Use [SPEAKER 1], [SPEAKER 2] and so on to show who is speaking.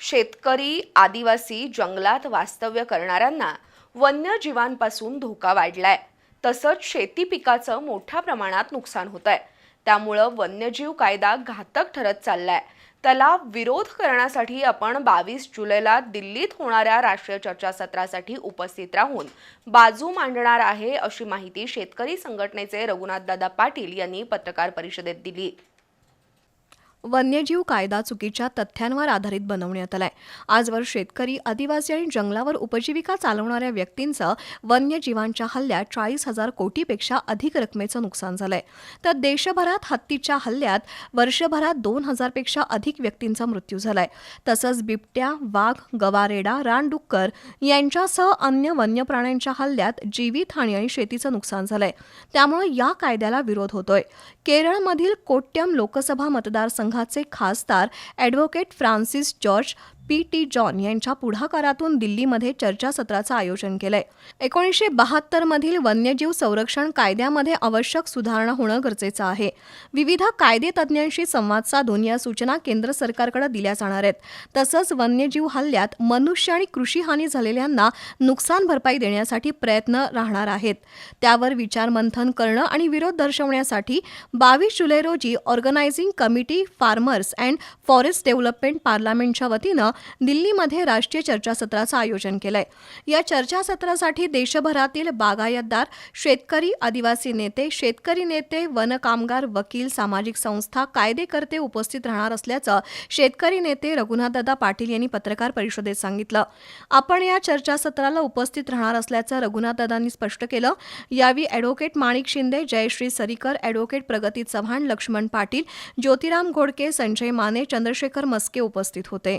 [SPEAKER 1] शेतकरी आदिवासी जंगलात वास्तव्य करणाऱ्यांना वन्यजीवांपासून धोका वाढलाय. तसंच शेती पिकाचं मोठ्या प्रमाणात नुकसान होत आहे त्यामुळं वन्यजीव कायदा घातक ठरत चाललाय. त्याला विरोध करण्यासाठी आपण बावीस जुलैला दिल्लीत होणाऱ्या राष्ट्रीय चर्चासत्रासाठी उपस्थित राहून बाजू मांडणार आहे अशी माहिती शेतकरी संघटनेचे रघुनाथदादा पाटील यांनी पत्रकार परिषदेत दिली.
[SPEAKER 2] वन्यजीव कायदा चुकीच्या तथ्यांवर आधारित बनवण्यात आलाय. आजवर शेतकरी आदिवासी आणि जंगलावर उपजीविका चालवणाऱ्या व्यक्तींचं वन्यजीवांच्या हल्ल्यात चाळीस हजार कोटीपेक्षा अधिक रकमेचं नुकसान झालंय. तर देशभरात हत्तीच्या हल्ल्यात वर्षभरात दोन हजारपेक्षा अधिक व्यक्तींचा मृत्यू झालाय. तसंच बिबट्या वाघ गवारेडा रानडुक्कर यांच्यासह अन्य वन्य प्राण्यांच्या हल्ल्यात जीवितहानी आणि शेतीचं नुकसान झालंय. त्यामुळे या कायद्याला विरोध होतोय. केरळमधील कोट्यम लोकसभा मतदारसंघाचे खासदार advocate Francis George P T John यांच्या पुढाकारातून दिल्लीमध्ये चर्चासत्राचं आयोजन केलंय. एकोणीसशे बहात्तरमधील वन्यजीव संरक्षण कायद्यामध्ये आवश्यक सुधारणा होणं गरजेचं आहे. विविध कायदे तज्ज्ञांशी संवाद साधून या सूचना केंद्र सरकारकडे दिल्या जाणार आहेत. तसंच वन्यजीव हल्ल्यात मनुष्य आणि कृषी हानी झालेल्यांना नुकसान भरपाई देण्यासाठी प्रयत्न राहणार आहेत. त्यावर विचारमंथन करणं आणि विरोध दर्शवण्यासाठी बावीस जुलै रोजी organizing committee farmers and forest development पार्लमेंटच्या वतीनं दिल्लीमध्ये राष्ट्रीय चर्चासत्राचं आयोजन केलंय. या चर्चासत्रासाठी देशभरातील बागायतदार शेतकरी आदिवासी नेते शेतकरी नेते वन कामगार वकील सामाजिक संस्था कायदेकर्ते उपस्थित राहणार असल्याचं शेतकरी नेते रघुनाथदादा पाटील यांनी पत्रकार परिषदेत सांगितलं. आपण या चर्चासत्राला उपस्थित राहणार असल्याचं रघुनाथदादांनी स्पष्ट केलं. यावेळी ॲडव्होकेट माणिक शिंदे जयश्री सरीकर ॲडव्होकेट प्रगती चव्हाण लक्ष्मण पाटील ज्योतिराम घोडके संजय माने चंद्रशेखर मस्के उपस्थित होते.